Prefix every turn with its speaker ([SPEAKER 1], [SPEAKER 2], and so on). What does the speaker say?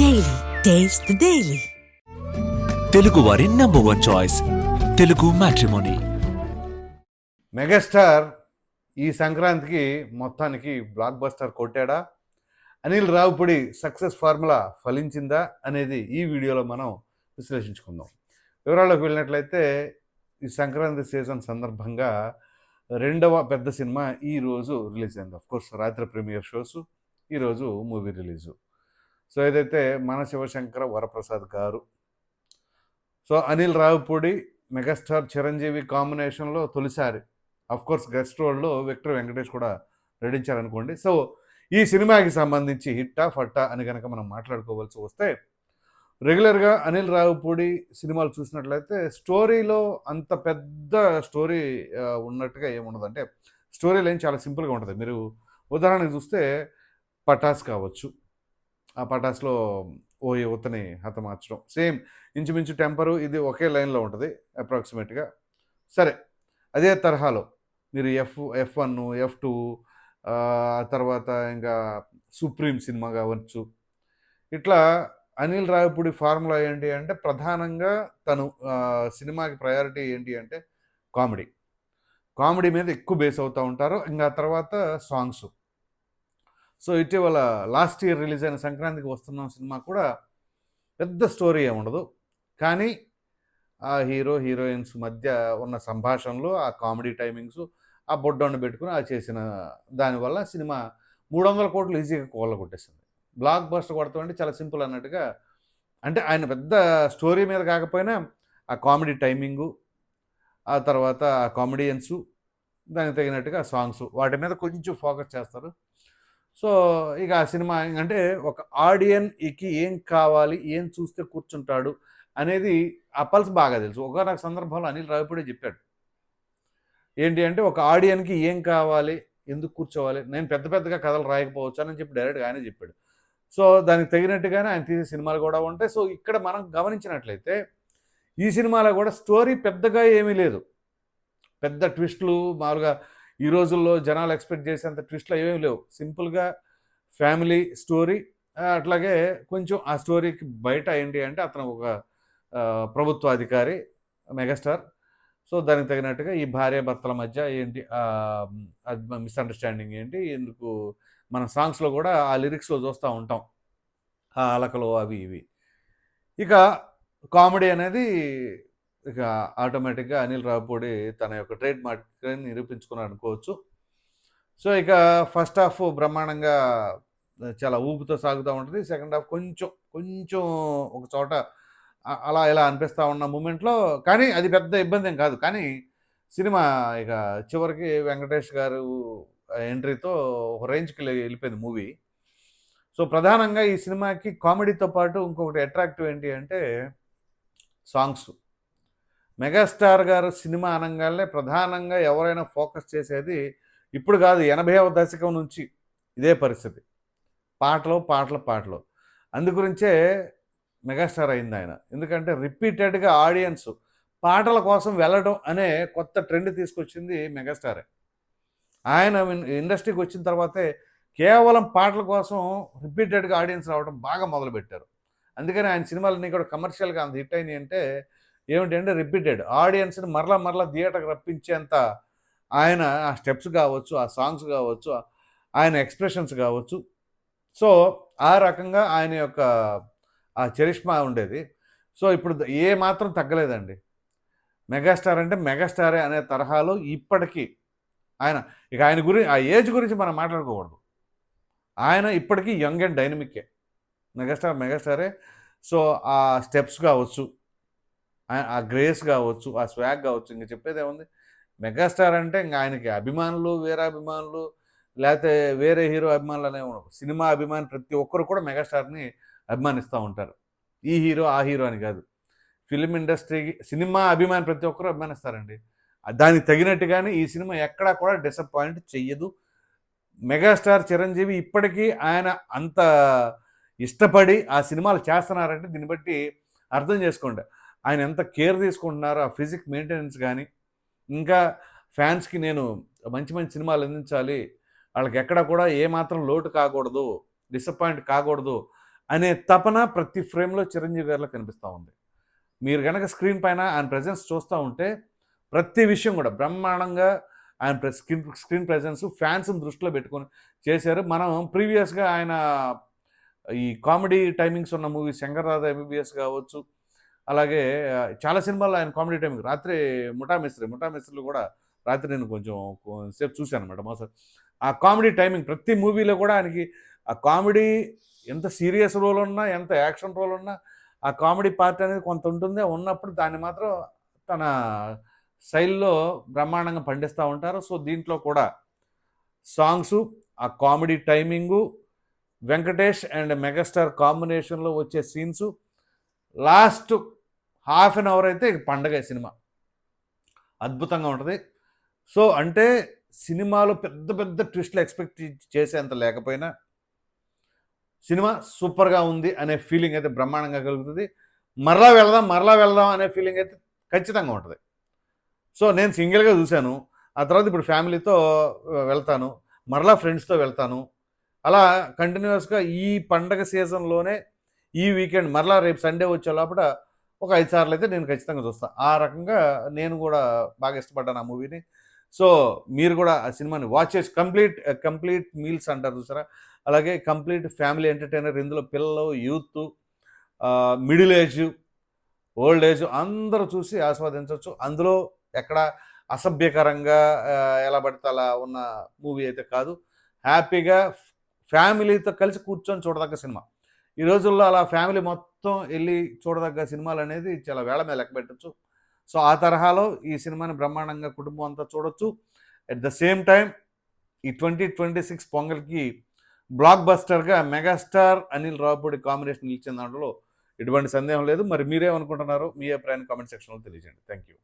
[SPEAKER 1] Daily. Taste the Daily.
[SPEAKER 2] Telugu వారి number one choice Telugu matrimony
[SPEAKER 3] megastar ఈ సంక్రాంతికి మొత్తానికి బ్లాక్ బస్టర్ కొట్టాడా? అనిల్ రావుపూడి సక్సెస్ ఫార్ములా ఫలించిందా అనేది ఈ వీడియోలో మనం విశ్లేషించుకుందాం. వివరాల్లోకి వెళ్ళినట్లయితే ఈ సంక్రాంతి సీజన్ సందర్భంగా రెండవ పెద్ద సినిమా ఈ రోజు రిలీజ్ అయింది. కోర్స్ రాత్రి ప్రీమియర్ షోస్ ఈరోజు మూవీ రిలీజు సో ఏదైతే మన శివశంకర వరప్రసాద్ గారు సో అనిల్ రావుపూడి మెగాస్టార్ చిరంజీవి కాంబినేషన్లో తొలిసారి కోర్స్ గెస్ట్ రోల్లో విక్టర్ వెంకటేష్ కూడా నటించారనుకోండి. సో ఈ సినిమాకి సంబంధించి హిట్టా ఫట్టా అని కనుక మనం మాట్లాడుకోవాల్సి వస్తే రెగ్యులర్గా అనిల్ రావుపూడి సినిమాలు చూసినట్లయితే స్టోరీలో అంత పెద్ద స్టోరీ ఉన్నట్టుగా ఏముండదు అంటే స్టోరీ లైన్ చాలా సింపుల్గా ఉంటుంది. మీరు ఉదాహరణకు చూస్తే పటాస్ కావచ్చు ఆ పటాస్లో ఓ యువతని హతమార్చడం సేమ్ ఇంచుమించు టెంపరు ఇది ఒకే లైన్లో ఉంటుంది అప్రాక్సిమేట్గా. సరే అదే తరహాలో మీరు F F one F two తర్వాత ఇంకా సుప్రీం సినిమా కావచ్చు. ఇట్లా అనిల్ రావిపూడి ఫార్ములా ఏంటి అంటే ప్రధానంగా తను సినిమాకి ప్రయారిటీ ఏంటి అంటే కామెడీ. కామెడీ మీద ఎక్కువ బేస్ అవుతూ ఉంటారు. ఇంకా తర్వాత సాంగ్స్. సో ఇటీవల లాస్ట్ ఇయర్ రిలీజ్ అయిన సంక్రాంతికి వస్తున్న సినిమా కూడా పెద్ద స్టోరీ ఏమి ఉండదు. కానీ ఆ హీరో హీరోయిన్స్ మధ్య ఉన్న సంభాషణలు ఆ కామెడీ టైమింగ్స్ ఆ బొడ్డోని పెట్టుకుని ఆ చేసిన దానివల్ల సినిమా మూడు వందల కోట్లు ఈజీగా కోళ్ళ కొట్టేసింది. బ్లాక్ బస్టర్ కొడతామంటే చాలా సింపుల్ అన్నట్టుగా అంటే ఆయన పెద్ద స్టోరీ మీద కాకపోయినా ఆ కామెడీ టైమింగు ఆ తర్వాత ఆ కామెడియన్సు దానికి తగినట్టుగా సాంగ్స్ వాటి మీద కొంచెం ఫోకస్ చేస్తారు. సో ఇక ఆ సినిమా అంటే ఒక ఆడియన్కి ఏం కావాలి ఏం చూస్తే కూర్చుంటాడు అనేది ఆ పల్స్ బాగా తెలుసు. ఒక నాకు సందర్భంలో అనిల్ రావిపూడే చెప్పాడు. ఏంటి అంటే ఒక ఆడియన్కి ఏం కావాలి ఎందుకు కూర్చోవాలి నేను పెద్ద పెద్దగా కథలు రాయకపోవచ్చు అని చెప్పి డైరెక్ట్గా ఆయనే చెప్పాడు. సో దానికి తగినట్టుగానే ఆయన తీసే సినిమాలు కూడా ఉంటాయి. సో ఇక్కడ మనం గమనించినట్లయితే ఈ సినిమాలో కూడా స్టోరీ పెద్దగా ఏమీ లేదు. పెద్ద ట్విస్ట్లు మామూలుగా ఈ రోజుల్లో జనాలు ఎక్స్పెక్ట్ చేసేంత ట్విస్ట్లు ఏమీ లేవు. సింపుల్గా ఫ్యామిలీ స్టోరీ అట్లాగే కొంచెం ఆ స్టోరీకి బయట ఏంటి అంటే అతను ఒక ప్రభుత్వ అధికారి మెగాస్టార్. సో దానికి తగినట్టుగా ఈ భార్య భర్తల మధ్య ఏంటి మిస్అండర్స్టాండింగ్ ఏంటి ఎందుకు మన సాంగ్స్లో కూడా ఆ లిరిక్స్లో చూస్తూ ఉంటాం. ఆ అలకలు అవి ఇవి. ఇక కామెడీ అనేది ఇక ఆటోమేటిక్గా అనిల్ రావుపూడి తన యొక్క ట్రేడ్ మార్క్ని నిరూపించుకున్నాడు అనుకోవచ్చు. సో ఇక ఫస్ట్ హాఫ్ బ్రహ్మాండంగా చాలా ఊపుతో సాగుతూ ఉంటుంది. సెకండ్ హాఫ్ కొంచెం కొంచెం ఒక చోట అలా ఇలా అనిపిస్తూ ఉన్న మూమెంట్లో కానీ అది పెద్ద ఇబ్బంది ఏం కాదు. కానీ సినిమా ఇక చివరికి వెంకటేష్ గారు ఎంట్రీతో ఒక రేంజ్కి వెళ్ళి- వెళ్ళిపోయింది మూవీ. సో ప్రధానంగా ఈ సినిమాకి కామెడీతో పాటు ఇంకొకటి అట్రాక్టివ్ ఏంటి అంటే సాంగ్స్. మెగాస్టార్ గారు సినిమా అనగానే ప్రధానంగా ఎవరైనా ఫోకస్ చేసేది ఇప్పుడు కాదు ఎనభైవ దశకం నుంచి ఇదే పరిస్థితి. పాటలు పాటలు పాటలు. అందుగురించే మెగాస్టార్ అయింది ఆయన. ఎందుకంటే రిపీటెడ్గా ఆడియన్స్ పాటల కోసం వెళ్ళడం అనే కొత్త ట్రెండ్ తీసుకొచ్చింది మెగాస్టారే. ఆయన ఇండస్ట్రీకి వచ్చిన తర్వాతే కేవలం పాటల కోసం రిపీటెడ్గా ఆడియన్స్ రావడం బాగా మొదలుపెట్టారు. అందుకని ఆయన సినిమాలన్నీ కూడా కమర్షియల్గా అంత హిట్ అయినాయి అంటే ఏమిటంటే రిపీటెడ్ ఆడియన్స్ని మరలా మరలా థియేటర్కి రప్పించేంత ఆయన ఆ స్టెప్స్ కావచ్చు ఆ సాంగ్స్ కావచ్చు ఆయన ఎక్స్ప్రెషన్స్ కావచ్చు. సో ఆ రకంగా ఆయన యొక్క ఆ చరిష్మా ఉండేది. సో ఇప్పుడు ఏ మాత్రం తగ్గలేదండి. మెగాస్టార్ అంటే మెగాస్టారే అనే తరహాలో ఇప్పటికీ ఆయన ఇక ఆయన గురించి ఆ ఏజ్ గురించి మనం మాట్లాడుకోకూడదు. ఆయన ఇప్పటికీ యంగ్ అండ్ డైనమిక్కే మెగాస్టార్ మెగాస్టారే సో ఆ స్టెప్స్ కావచ్చు ఆ- ఆ గ్రేస్ కావచ్చు ఆ స్వాగ్ కావచ్చు ఇంక చెప్పేది ఏముంది? మెగాస్టార్ అంటే ఇంకా ఆయనకి అభిమానులు వేరే అభిమానులు లేకపోతే వేరే హీరో అభిమానులు అనేవి ఉండవు. సినిమా అభిమాని ప్రతి ఒక్కరు కూడా మెగాస్టార్ని అభిమానిస్తూ ఉంటారు. ఈ హీరో ఆ హీరో అని కాదు. ఫిలిం ఇండస్ట్రీకి సినిమా అభిమాని ప్రతి ఒక్కరు అభిమానిస్తారండి. దానికి తగినట్టుగానే ఈ సినిమా ఎక్కడా కూడా డిసప్పాయింట్ చెయ్యదు. మెగాస్టార్ చిరంజీవి ఇప్పటికీ ఆయన అంత ఇష్టపడి ఆ సినిమాలు చేస్తున్నారంటే దీన్ని బట్టి అర్థం చేసుకోండి. ఆయన ఎంత కేర్ తీసుకుంటున్నారో ఆ ఫిజిక్ మెయింటెనెన్స్ కానీ ఇంకా ఫ్యాన్స్కి నేను మంచి మంచి సినిమాలు అందించాలి వాళ్ళకి ఎక్కడ కూడా ఏమాత్రం లోటు కాకూడదు డిసప్పాయింట్ కాకూడదు అనే తపన ప్రతి ఫ్రేమ్లో చిరంజీవి గారిలో కనిపిస్తూ ఉంది. మీరు కనుక స్క్రీన్ పైన ఆయన ప్రజెన్స్ చూస్తూ ఉంటే ప్రతి విషయం కూడా బ్రహ్మాండంగా ఆయన స్క్రీన్ స్క్రీన్ ప్రజెన్స్ ఫ్యాన్స్ని దృష్టిలో పెట్టుకొని చేశారు. మనం ప్రీవియస్గా ఆయన ఈ కామెడీ టైమింగ్స్ ఉన్న మూవీ శంకర్రాధ ఎంబీబీఎస్ కావచ్చు అలాగే చాలా సినిమాల్లో ఆయన కామెడీ టైమింగ్ రాత్రి ముఠా మిస్త్రి ముఠా మిస్త్రిలో కూడా రాత్రి నేను కొంచెం సేపు చూశాను అనమాట సార్ ఆ కామెడీ టైమింగ్ ప్రతి మూవీలో కూడా ఆయనకి ఆ కామెడీ ఎంత సీరియస్ రోల్ ఉన్నా ఎంత యాక్షన్ రోల్ ఉన్నా ఆ కామెడీ పార్ట్ అనేది కొంత ఉంటుంది. ఉన్నప్పుడు దాన్ని మాత్రం తన శైలిలో బ్రహ్మాండంగా పండిస్తూ ఉంటారు. సో దీంట్లో కూడా సాంగ్స్ ఆ comedy timing Venkatesh and megastar కాంబినేషన్లో వచ్చే scenes last half an hour అయితే పండగ సినిమా. అద్భుతంగా ఉంటుంది. సో అంటే సినిమాలో పెద్ద పెద్ద ట్విస్ట్లు ఎక్స్పెక్ట్ చేసేంత లేకపోయినా సినిమా సూపర్గా ఉంది అనే ఫీలింగ్ అయితే బ్రహ్మాండంగా కలుగుతుంది. మరలా వెళ్దాం మరలా వెళ్దాం అనే ఫీలింగ్ అయితే ఖచ్చితంగా ఉంటుంది. సో నేను సింగిల్గా చూశాను. ఆ తర్వాత ఇప్పుడు ఫ్యామిలీతో వెళ్తాను. మరలా ఫ్రెండ్స్తో వెళ్తాను. అలా కంటిన్యూస్గా ఈ పండగ సీజన్లోనే ఈ వీకెండ్ మరలా రేపు సండే వచ్చే లోపల ఒక ఐదు సార్లు అయితే నేను ఖచ్చితంగా చూస్తాను ఆ రకంగా నేను కూడా బాగా ఇష్టపడ్డాను ఆ మూవీని. సో మీరు కూడా ఆ సినిమాని వాచ్ చేసి కంప్లీట్ కంప్లీట్ మీల్స్ అంటారు చూసారా? అలాగే కంప్లీట్ ఫ్యామిలీ ఎంటర్టైనర్ ఇందులో పిల్లలు youth middle age old age అందరూ చూసి ఆస్వాదించవచ్చు అందులో ఎక్కడ అసభ్యకరంగా ఎలా పడితే అలా ఉన్న మూవీ అయితే కాదు. హ్యాపీగా ఫ్యామిలీతో కలిసి కూర్చొని చూడదగ్గ సినిమా. ఈ రోజుల్లో అలా ఫ్యామిలీ మొత్తం వెళ్ళి చూడదగ్గ సినిమాలు అనేది చాలా వేళ మీద లెక్క పెట్టచ్చు. సో ఆ తరహాలో ఈ సినిమాని బ్రహ్మాండంగా కుటుంబం అంతా చూడొచ్చు. అట్ ద సేమ్ టైం ఈ ట్వంటీ ట్వంటీ సిక్స్ పొంగల్కి బ్లాక్ బస్టర్గా మెగాస్టార్ అనిల్ రావుపూడి కాంబినేషన్ నిలిచిన దాంట్లో ఎటువంటి సందేహం లేదు. మరి మీరేమనుకుంటున్నారో మీ అభిప్రాయాన్ని కామెంట్ సెక్షన్లో తెలియజేయండి. Thank you